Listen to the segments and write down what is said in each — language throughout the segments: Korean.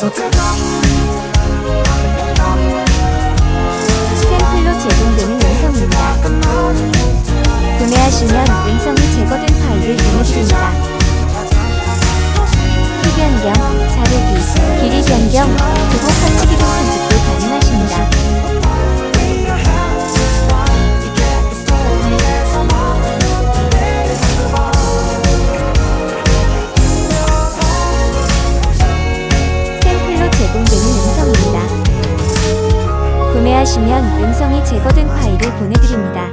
샘플로 제공되는 음성입니다. 구매하시면 음성 구매하시면 음성이 제거된 파일을 보내드립니다.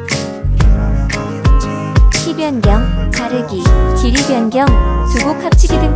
키 변경, 자르기, 길이 변경, 두 곡 합치기 등